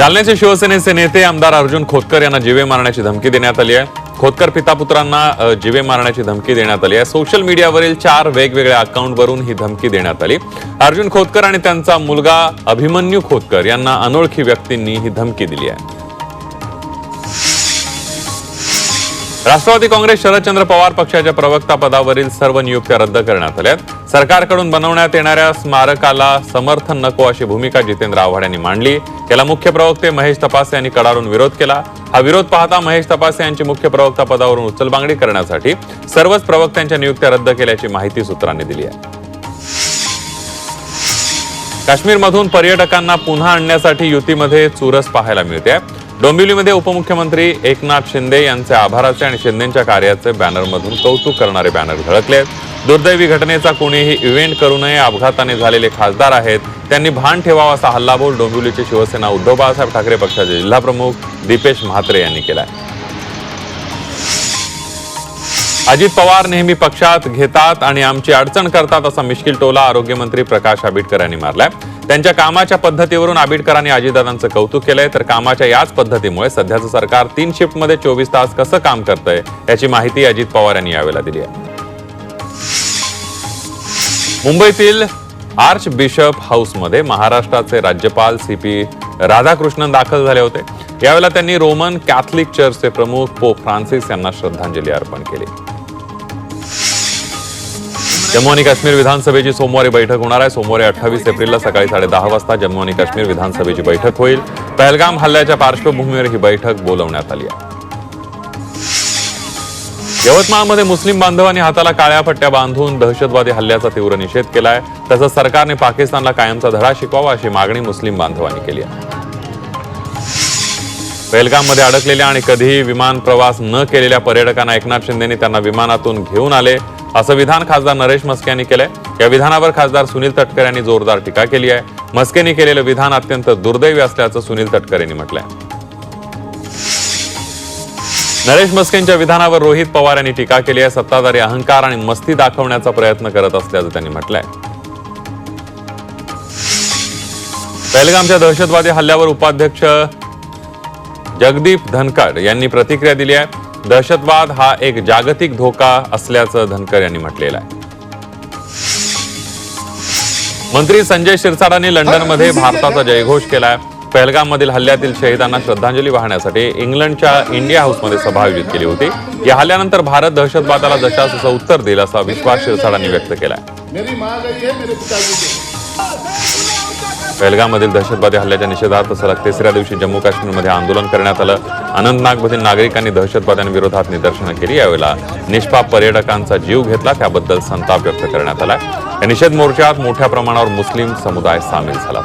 जालन्याचे शिवसेनेचे नेते आमदार अर्जुन खोतकर यांना जीवे मारण्याची धमकी देण्यात आली आहे. खोतकर पितापुत्रांना जिवे जीवे मारण्याची धमकी देण्यात आली आहे. सोशल मीडियावरील चार वेगवेगळ्या अकाउंटवरून ही धमकी देण्यात आली. अर्जुन खोतकर आणि त्यांचा मुलगा अभिमन्यू खोतकर यांना अनोळखी व्यक्तींनी ही धमकी दिली आहे. राष्ट्रवादी काँग्रेस शरदचंद्र पवार पक्षाच्या प्रवक्ता पदावरील सर्व नियुक्त्या रद्द करण्यात आल्यात. सरकारकडून बनवण्यात येणाऱ्या स्मारकाला समर्थन नको अशी भूमिका जितेंद्र आव्हाड यांनी मांडली. याला मुख्य प्रवक्ते महेश तपासे यांनी कडाडून विरोध केला. हा विरोध पाहता महेश तपासे यांची मुख्य प्रवक्ता पदावरून उचलबांगडी करण्यासाठी सर्वच प्रवक्त्यांच्या नियुक्त्या रद्द केल्याची माहिती सूत्रांनी दिली आहे. काश्मीरमधून पर्यटकांना पुन्हा आणण्यासाठी युतीमध्ये चुरस पाहायला मिळते. डोंबिवलीमध्ये उपमुख्यमंत्री एकनाथ शिंदे यांचे आभाराचे आणि शिंदेच्या कार्याचे बॅनरमधून कौतुक करणारे बॅनर झळकले आहेत. दुर्दैवी घटनेचा कोणीही इव्हेंट करू नये अपघाताने झालेले खासदार आहेत. त्यांनी भान ठेवावा असा हल्लाबोल डोंबिवलीचे शिवसेना उद्धव बाळासाहेब ठाकरे पक्षाचे जिल्हाप्रमुख दीपेश म्हात्रे यांनी केलाय. अजित पवार नेहमी पक्षात घेतात आणि आमची अडचण करतात असा मिश्किल टोला आरोग्यमंत्री प्रकाश आंबेडकर यांनी मारलाय. त्यांच्या कामाच्या पद्धतीवरून आबिडकरांनी अजितदादांचं कौतुक केलंय. तर कामाच्या याच पद्धतीमुळे सध्याचं सरकार तीन शिफ्टमध्ये चोवीस तास कसं काम करतंय याची माहिती अजित पवार यांनी यावेळेला दिली आहे. मुंबईतील आर्च बिशप हाऊसमध्ये महाराष्ट्राचे राज्यपाल सी पी राधाकृष्णन दाखल झाले होते. यावेळेला त्यांनी रोमन कॅथलिक चर्चचे प्रमुख पोप फ्रान्सिस यांना श्रद्धांजली अर्पण केली. जम्मू आणि काश्मीर विधानसभेची सोमवारी बैठक होणार आहे. सोमवारी अठ्ठावीस एप्रिलला सकाळी साडे दहा वाजता जम्मू आणि काश्मीर विधानसभेची बैठक होईल. पहलगाम हल्ल्याच्या पार्श्वभूमीवर ही बैठक बोलवण्यात आली आहे. यवतमाळमध्ये मुस्लिम बांधवांनी हाताला काळ्या पट्ट्या बांधून दहशतवादी हल्ल्याचा तीव्र निषेध केलाय. तसंच सरकारने पाकिस्तानला कायमचा धडा शिकवावा अशी मागणी मुस्लिम बांधवांनी केली आहे. मध्ये अडकलेल्या आणि कधीही विमान प्रवास न केलेल्या पर्यटकांना एकनाथ शिंदेनी त्यांना विमानातून घेऊन आले. असं विधान खासदार नरेश मस्के यांनी केलंय. या विधानावर खासदार सुनील तटकर यांनी जोरदार टीका केली आहे. मस्केनी केलेलं विधान अत्यंत दुर्दैवी असल्याचं सुनील तटकर यांनी म्हटलंय. नरेश मस्केंच्या विधानावर रोहित पवार यांनी टीका केली आहे. सत्ताधारी अहंकार आणि मस्ती दाखवण्याचा प्रयत्न करत असल्याचं त्यांनी म्हटलंय. पहलगामच्या दहशतवादी हल्ल्यावर उपाध्यक्ष जगदीप धनखड यांनी प्रतिक्रिया दिली आहे. दहशतवाद हा एक जागतिक धोका असल्याचं धनकर यांनी म्हटलेलं आहे. मंत्री संजय शिरसाटांनी लंडनमध्ये भारताचा जयघोष केलाय. पहलगाम मधील हल्ल्यातील शहीदांना श्रद्धांजली वाहण्यासाठी इंग्लंडच्या इंडिया हाऊसमध्ये सभा आयोजित केली होती. या हल्ल्यानंतर भारत दहशतवादाला जशा तसं उत्तर देईल असा विश्वास शिरसाटांनी व्यक्त केलाय. पहलगाममधील दहशतवादी हल्ल्याच्या निषेधार्थ सलग तिसऱ्या दिवशी जम्मू काश्मीरमध्ये आंदोलन करण्यात आलं. अनंतनागमधील नागरिकांनी दहशतवाद्यांविरोधात निदर्शनं केली. यावेळेला निष्पाप पर्यटकांचा जीव घेतला. त्याबद्दल संताप व्यक्त करण्यात आलाय. या निषेध मोर्चात मोठ्या प्रमाणावर मुस्लिम समुदाय सामील झाला.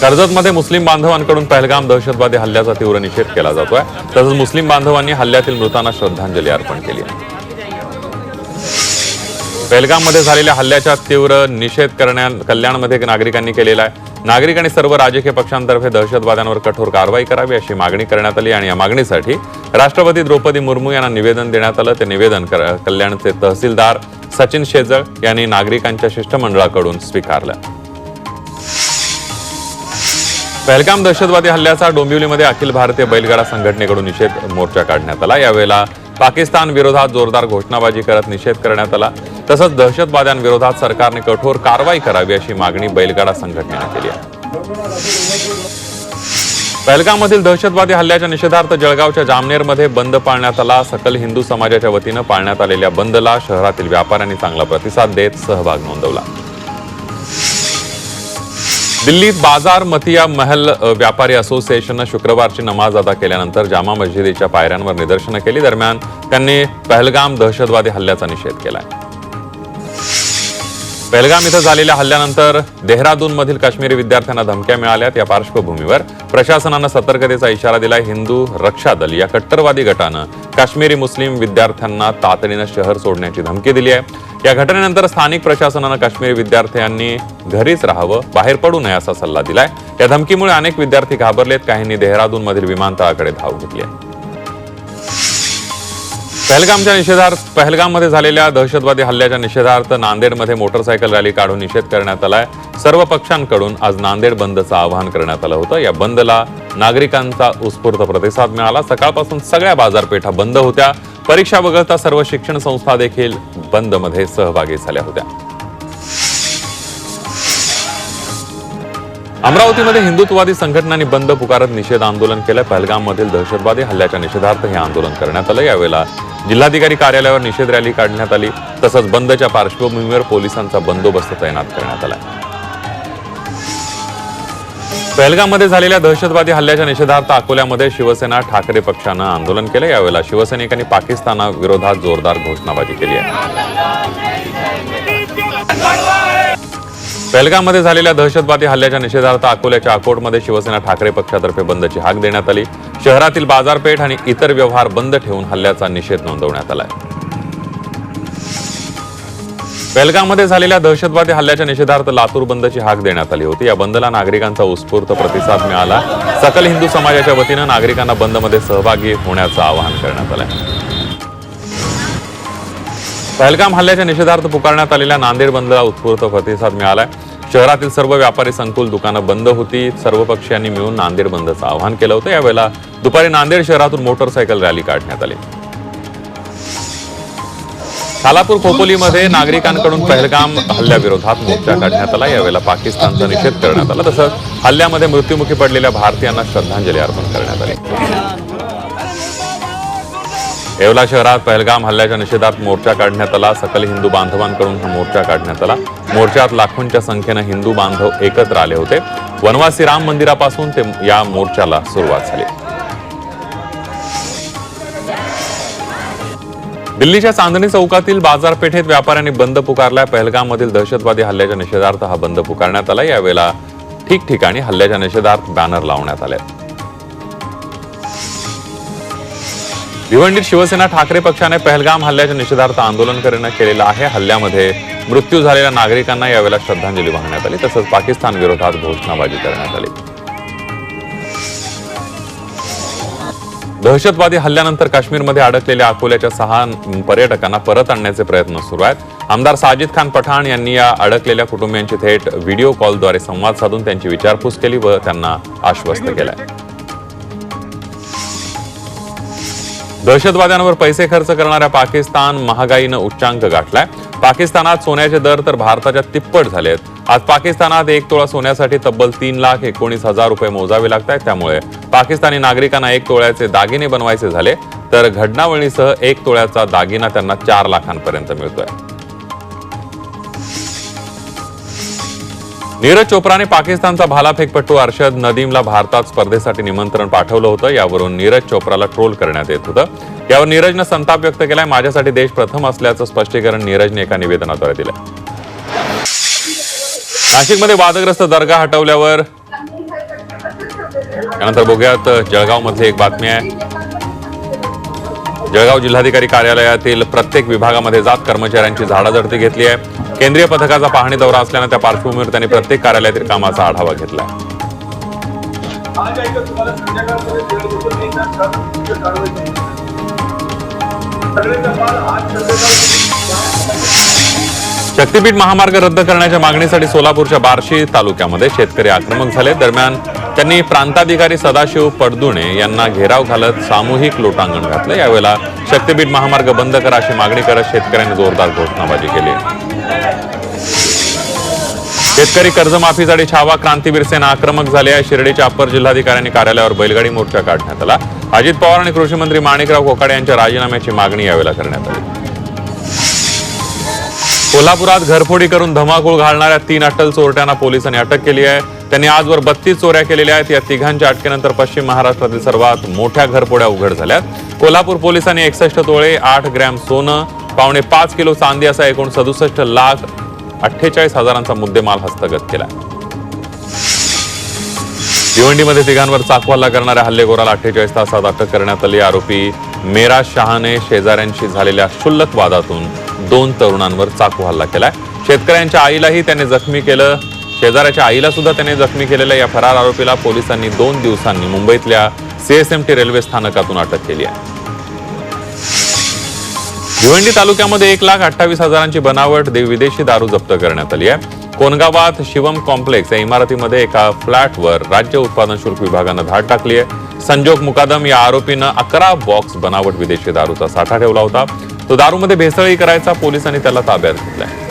कर्जतमध्ये मुस्लिम बांधवांकडून पहलगाम दहशतवादी हल्ल्याचा तीव्र निषेध केला जातोय. तसंच मुस्लिम बांधवांनी हल्ल्यातील मृतांना श्रद्धांजली अर्पण केली आहे. बेलगाममध्ये झालेल्या हल्ल्याचा तीव्र निषेध करण्या कल्याणमध्ये नागरिकांनी केलेला आहे. नागरिक आणि सर्व राजकीय पक्षांतर्फे दहशतवाद्यांवर कठोर कारवाई करावी अशी मागणी करण्यात आली आणि या मागणीसाठी राष्ट्रपती द्रौपदी मुर्मू यांना निवेदन देण्यात आलं. ते निवेदन कल्याणचे तहसीलदार सचिन शेजळ यांनी नागरिकांच्या शिष्टमंडळाकडून स्वीकारलं. पहलगाम दहशतवादी हल्ल्याचा डोंबिवलीमध्ये अखिल भारतीय बैलगाडा संघटनेकडून निषेध मोर्चा काढण्यात आला. यावेळेला पाकिस्तान विरोधात जोरदार घोषणाबाजी करत निषेध करण्यात आला. तसंच दहशतवाद्यांविरोधात सरकारने कठोर कारवाई करावी अशी मागणी बैलगाडा संघटनेनं केली आहे. पहलगाममधील दहशतवादी हल्ल्याच्या निषेधार्थ जळगावच्या जामनेरमध्ये बंद पाळण्यात आला. सकल हिंदू समाजाच्या वतीनं पाळण्यात आलेल्या बंदला शहरातील व्यापाऱ्यांनी चांगला प्रतिसाद देत सहभाग नोंदवला. दिल्लीत बाजार मतिया महल व्यापारी असोसिएशननं शुक्रवारची नमाज अदा केल्यानंतर जामा मस्जिदीच्या पायऱ्यांवर निदर्शनं केली. दरम्यान त्यांनी पहलगाम दहशतवादी हल्ल्याचा निषेध केलाय. पहलगाम इथं झालेल्या हल्ल्यानंतर देहरादून मधील काश्मीरी विद्यार्थ्यांना धमक्या मिळाल्यात. या पार्श्वभूमीवर प्रशासनानं सतर्कतेचा इशारा दिलाय. हिंदू रक्षा दल या कट्टरवादी गटानं काश्मीरी मुस्लिम विद्यार्थ्यांना तातडीनं शहर सोडण्याची धमकी दिली आहे. या घटनेनंतर स्थानिक प्रशासनानं काश्मीरी विद्यार्थ्यांनी घरीच राहावं बाहेर पडू नये असा सल्ला दिलाय. या धमकीमुळे अनेक विद्यार्थी घाबरलेत काहींनी देहरादून मधील विमानतळाकडे धाव घेतली आहे. पहलगामच्या निषेधार्थ पहलगाममध्ये झालेल्या दहशतवादी हल्ल्याच्या निषेधार्थ नांदेडमध्ये मोटरसायकल रॅली काढून निषेध करण्यात आलाय. सर्व पक्षांकडून आज नांदेड बंदचं आवाहन करण्यात आलं होतं. या बंदला नागरिकांचा उत्स्फूर्त प्रतिसाद मिळाला. सकाळपासून सगळ्या बाजारपेठा बंद होत्या. परीक्षा वगळता सर्व शिक्षण संस्था देखील बंदमध्ये सहभागी झाल्या होत्या. अमरावतीमध्ये हिंदुत्ववादी संघटनांनी बंद पुकारत निषेध आंदोलन केलं पहलगाममधील दहशतवादी हल्ल्याच्या निषेधार्थ हे आंदोलन करण्यात आलं. यावेळेला जिल्हाधिकारी कार्यालयावर निषेध रॅली काढण्यात आली. तसंच बंदच्या पार्श्वभूमीवर पोलिसांचा बंदोबस्त तैनात करण्यात आला. पहलगाममध्ये झालेल्या दहशतवादी हल्ल्याच्या निषेधार्थ अकोल्यामध्ये शिवसेना ठाकरे पक्षानं आंदोलन केलं. यावेळेला शिवसैनिकांनी पाकिस्तानाविरोधात जोरदार घोषणाबाजी केली आहे. पहलगाममध्ये झालेल्या दहशतवादी हल्ल्याच्या निषेधार्थ अकोल्याच्या अकोटमध्ये शिवसेना ठाकरे पक्षातर्फे बंदची हाक देण्यात आली. शहरातील बाजारपेठ आणि इतर व्यवहार बंद ठेवून हल्ल्याचा निषेध नोंदवण्यात आलाय. पहलगाममध्ये झालेल्या दहशतवादी हल्ल्याच्या निषेधार्थ लातूर बंदची हाक देण्यात आली होती. या बंदला नागरिकांचा उत्स्फूर्त प्रतिसाद मिळाला. सकल हिंदू समाजाच्या वतीनं नागरिकांना बंदमध्ये सहभागी होण्याचं आवाहन करण्यात आलंय. पहलगाम हल्ल्याच्या निषेधार्थ पुकारण्यात आलेल्या नांदेड बंदला उत्स्फूर्त प्रतिसाद मिळालाय. शहरातील सर्व व्यापारी संकुल दुकानं बंद होती. सर्व पक्षीयांनी मिळून नांदेड बंदचं आवाहन केलं होतं. यावेळेला दुपारी नांदेड शहरातून मोटरसायकल रॅली काढण्यात आली. खालापूर खोपोलीमध्ये नागरिकांकडून पहलगाम हल्ल्याविरोधात मोर्चा काढण्यात आला. यावेळेला पाकिस्तानचा निषेध करण्यात आला. तसंच हल्ल्यामध्ये मृत्युमुखी पडलेल्या भारतीयांना श्रद्धांजली अर्पण करण्यात आली. येवला शहरात पहलगाम हल्ल्याच्या निषेधात मोर्चा काढण्यात आला. सकल हिंदू बांधवांकडून हा मोर्चा काढण्यात आला. मोर्चात लाखोंच्या संख्येनं हिंदू बांधव एकत्र आले होते. वनवासी राम मंदिरापासून ते या मोर्चाला सुरुवात झाली. दिल्लीच्या चांदणी चौकातील बाजारपेठेत व्यापाऱ्यांनी बंद पुकारला पहलगाममधील दहशतवादी हल्ल्याच्या निषेधार्थ हा बंद पुकारण्यात आला यावेळेला ठिकठिकाणी हल्ल्याच्या निषेधार्थ बॅनर लावण्यात आले भिवंडीत शिवसेना ठाकरे पक्षाने पहलगाम हल्ल्याच्या निषेधार्थ आंदोलन करणं केलेलं आहे. हल्ल्यामध्ये मृत्यू झालेल्या नागरिकांना यावेळेला श्रद्धांजली वाहण्यात आली. तसंच पाकिस्तान विरोधात घोषणाबाजी करण्यात आली. दहशतवादी हल्ल्यानंतर काश्मीरमध्ये अडकलेल्या अकोल्याच्या सहा पर्यटकांना परत आणण्याचे प्रयत्न सुरू आहेत. आमदार साजिद खान पठाण यांनी या अडकलेल्या कुटुंबियांची थेट व्हिडिओ कॉलद्वारे संवाद साधून त्यांची विचारपूस केली व त्यांना आश्वस्त केलंय. दहशतवाद्यांवर पैसे खर्च करणाऱ्या पाकिस्तान महागाईनं उच्चांक गाठलाय. पाकिस्तानात सोन्याचे दर तर भारताच्या तिप्पट झाले आहेत आज पाकिस्तानात एक तोळा सोन्यासाठी तब्बल तीन लाख एकोणीस हजार रुपये मोजावे लागत आहेत त्यामुळे पाकिस्तानी नागरिकांना एक तोळ्याचे दागिने बनवायचे झाले तर घडणावळीसह एक तोळ्याचा दागिना त्यांना चार लाखांपर्यंत मिळतोय. नीरज चोप्राने पाकिस्तानचा भालाफेकपटू अर्शद नदीमला भारतात स्पर्धेसाठी निमंत्रण पाठवलं होतं. यावरून नीरज चोप्राला ट्रोल करण्यात येत होतं. यावर नीरजनं संताप व्यक्त केलाय. माझ्यासाठी देश प्रथम असल्याचं स्पष्टीकरण नीरजने एका निवेदनाद्वारे दिलं नाशिकमध्ये वादग्रस्त दर्गा हटवल्यावर त्यानंतर बघूयात जळगावमधली एक बातमी आहे. जळगाव जिल्हाधिकारी कार्यालयातील प्रत्येक विभागामध्ये जात कर्मचाऱ्यांची झाडाझडती घेतली आहे. केंद्रीय पथकाचा पाहणी दौरा असल्यानं त्या पार्श्वभूमीवर त्यांनी प्रत्येक कार्यालयातील कामाचा आढावा घेतला शक्तीपीठ महामार्ग रद्द करण्याच्या मागणीसाठी सोलापूरच्या बार्शी तालुक्यामध्ये शेतकरी आक्रमक झाले. दरम्यान त्यांनी प्रांताधिकारी सदाशिव पडदुणे यांना घेराव घालत सामूहिक लोटांगण घातलं. यावेळेला शक्तीपीठ महामार्ग बंद करा अशी मागणी करत शेतकऱ्यांनी जोरदार घोषणाबाजी केली. शेतकरी कर्जमाफीसाठी छावा क्रांतीवीर सेना आक्रमक झाले आहे. शिर्डीच्या अप्पर जिल्हाधिकाऱ्यांनी कार्यालयावर बैलगाडी मोर्चा काढण्यात आला. अजित पवार आणि कृषी मंत्री माणिकराव कोकाडे यांच्या राजीनाम्याची मागणी यावेळेला करण्यात आली. कोल्हापुरात घरफोडी करून धमाकूळ घालणाऱ्या तीन अट्टल चोरट्यांना पोलिसांनी अटक केली आहे. त्यांनी आजवर बत्तीस चोऱ्या केलेल्या आहेत. या तिघांच्या अटकेनंतर पश्चिम महाराष्ट्रातील सर्वात मोठ्या घरपोड्या उघड झाल्यात. कोल्हापूर पोलिसांनी एकसष्ट तोळे आठ ग्रॅम सोनं पावणे पाच किलो चांदी असा एकूण सदुसष्ट लाख अठ्ठेचाळीस हजारांचा मुद्देमाल हस्तगत केला. भिवंडीमध्ये तिघांवर चाकवाला करणाऱ्या हल्लेखोराला अठ्ठेचाळीस तासात अटक करण्यात आली. आरोपी मेरा शहाने शेजाऱ्यांशी झालेल्या क्षुल्लक वादातून दोन तरुणांवर चाकू हल्ला केलाय. शेतकऱ्यांच्या आईलाही त्याने जखमी केलं. शेजाऱ्याच्या आईला सुद्धा त्याने जखमी केलेल्या या फरार आरोपीला पोलिसांनी दोन दिवसांनी मुंबईतल्या सीएसएमटी रेल्वे स्थानकातून अटक केली आहे. भिवंडी तालुक्यामध्ये एक लाख अठ्ठावीस हजारांची बनावट विदेशी दारू जप्त करण्यात आली आहे. कोनगावात शिवम कॉम्प्लेक्स या इमारतीमध्ये एका फ्लॅटवर राज्य उत्पादन शुल्क विभागानं धाड टाकली आहे. संजोग मुकादम या आरोपीनं अकरा बॉक्स बनावट विदेशी दारूचा साठा ठेवला होता. तो दारूमध्ये भेसळही करायचा पोलिसांनी त्याला ताब्यात घेतलाय.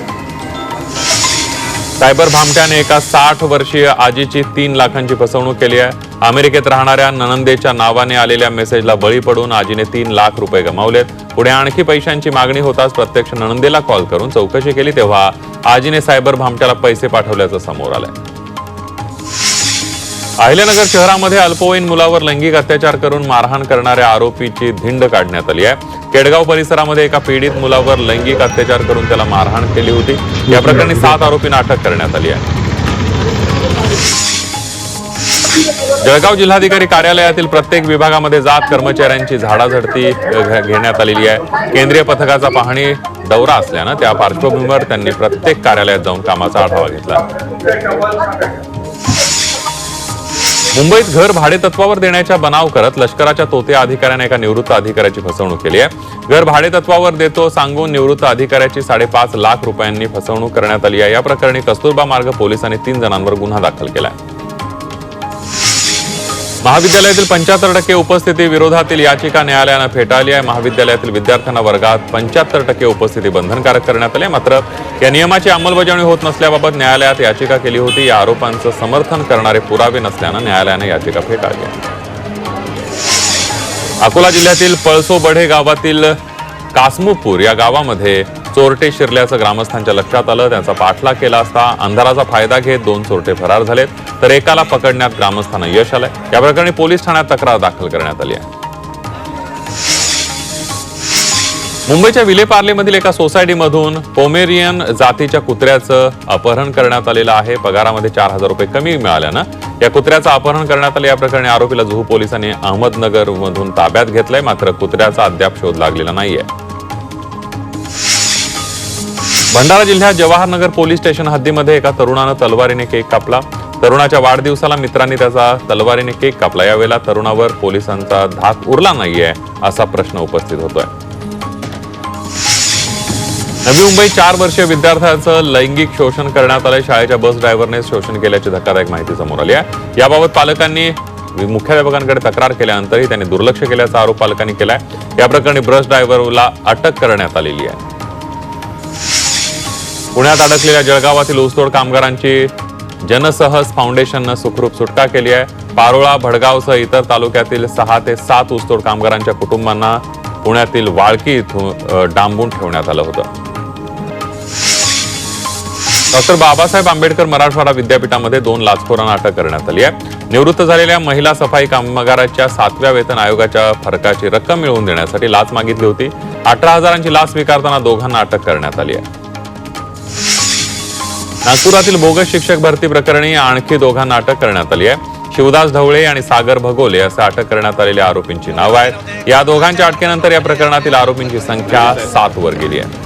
सायबर भामट्याने एका साठ वर्षीय आजीची तीन लाखांची फसवणूक केली आहे. अमेरिकेत राहणाऱ्या ननंदेच्या नावाने आलेल्या मेसेजला बळी पडून आजीने तीन लाख रुपये गमावलेत. पुढे आणखी पैशांची मागणी होताच प्रत्यक्ष ननंदेला कॉल करून चौकशी केली तेव्हा आजीने सायबर भामट्याला पैसे पाठवल्याचं समोर आलंय. अहिल्यानगर शहरामध्ये अल्पवयीन मुलावर लैंगिक अत्याचार करून मारहाण करणाऱ्या आरोपीची धिंड काढण्यात आली आहे. केडगाव परिसरामध्ये एका पीडित मुलावर लैंगिक अत्याचार करून त्याला मारहाण केली होती. या प्रकरणी सात आरोपींना अटक करण्यात आली आहे. जळगाव जिल्हाधिकारी कार्यालयातील प्रत्येक विभागामध्ये जात कर्मचाऱ्यांची झाडाझडती घेण्यात आलेली आहे. केंद्रीय पथकाचा पाहणी दौरा असल्यानं त्या पार्श्वभूमीवर त्यांनी प्रत्येक कार्यालयात जाऊन कामाचा आढावा घेतला. मुंबईत घर भाडेतत्वावर देण्याच्या बनाव करत लष्कराच्या तोते अधिकाऱ्याने एका निवृत्त अधिकाऱ्याची फसवणूक केली आहे. घर भाडेतत्वावर देतो सांगून निवृत्त अधिकाऱ्याची साडेपाच लाख रुपयांनी फसवणूक करण्यात आली आहे. या प्रकरणी कस्तुरबा मार्ग पोलिसांनी तीन जणांवर गुन्हा दाखल केला आहे. महाविद्यालयातील पंच्याहत्तर टक्के उपस्थिती विरोधातील याचिका न्यायालयानं फेटाळली आहे. महाविद्यालयातील विद्यार्थ्यांना वर्गात पंच्याहत्तर टक्के उपस्थिती बंधनकारक करण्यात आली मात्र या नियमाची अंमलबजावणी होत नसल्याबाबत न्यायालयात याचिका केली होती. या आरोपांचं समर्थन करणारे पुरावे नसल्यानं न्यायालयानं याचिका फेटाळली आहे. अकोला जिल्ह्यातील पळसो बढे गावातील कासमुपूर या गावामध्ये चोरटे शिरल्याचं ग्रामस्थांच्या लक्षात आलं. त्यांचा पाठलाग केला असता अंधाराचा फायदा घेत दोन चोरटे फरार झालेत. तर एकाला पकडण्यात ग्रामस्थांना यश आलंय. या प्रकरणी पोलीस ठाण्यात तक्रार दाखल करण्यात आली आहे. मुंबईच्या विलेपार्लेमधील एका सोसायटीमधून पोमेरियन जातीच्या कुत्र्याचं अपहरण करण्यात आलेलं आहे. पगारामध्ये चार हजार रुपये कमी मिळाल्यानं या कुत्र्याचं अपहरण करण्यात आलं. या प्रकरणी आरोपीला जुहू पोलिसांनी अहमदनगर मधून ताब्यात घेतलंय. मात्र कुत्र्याचा अद्याप शोध लागलेला नाहीये. भंडारा जिल्ह्यात जवाहरनगर पोलीस स्टेशन हद्दीमध्ये एका तरुणानं तलवारीने केक कापला. तरुणाच्या वाढदिवसाला मित्रांनी त्याचा तलवारीने केक कापला. यावेळेला तरुणावर पोलिसांचा धाक उरला नाहीये असा प्रश्न उपस्थित होतोय. नवी मुंबई चार वर्षीय विद्यार्थ्याचं लैंगिक शोषण करण्यात आलंय. शाळेच्या बस ड्रायव्हरने शोषण केल्याची धक्कादायक माहिती समोर आली आहे. याबाबत पालकांनी मुख्याध्यापकांकडे तक्रार केल्यानंतरही त्यांनी दुर्लक्ष केल्याचा आरोप पालकांनी केलाय. या प्रकरणी बस ड्रायव्हरला अटक करण्यात आलेली आहे. पुण्यात अडकलेल्या जळगावातील ऊसतोड कामगारांची जनसहज फाउंडेशननं सुखरूप सुटका केली आहे. पारोळा भडगावसह इतर तालुक्यातील सहा ते सात ऊसतोड कामगारांच्या कुटुंबांना पुण्यातील वाळकी इथून डांबून ठेवण्यात आलं होतं. डॉक्टर बाबासाहेब आंबेडकर मराठवाडा विद्यापीठामध्ये दोन लाचखोरांना अटक करण्यात आली आहे. निवृत्त झालेल्या महिला सफाई कामगाराच्या सातव्या वेतन आयोगाच्या फरकाची रक्कम मिळवून देण्यासाठी लाच मागितली होती. अठरा हजारांची लाच स्वीकारताना दोघांना अटक करण्यात आली आहे. नागपुरातील बोगस शिक्षक भरती प्रकरणी आणखी दोघांना अटक करण्यात आली आहे. शिवदास ढवळे आणि सागर भगोले असं अटक करण्यात आलेल्या आरोपींची नावं आहेत. या दोघांच्या अटकेनंतर या प्रकरणातील आरोपींची संख्या सात वर गेली आहे.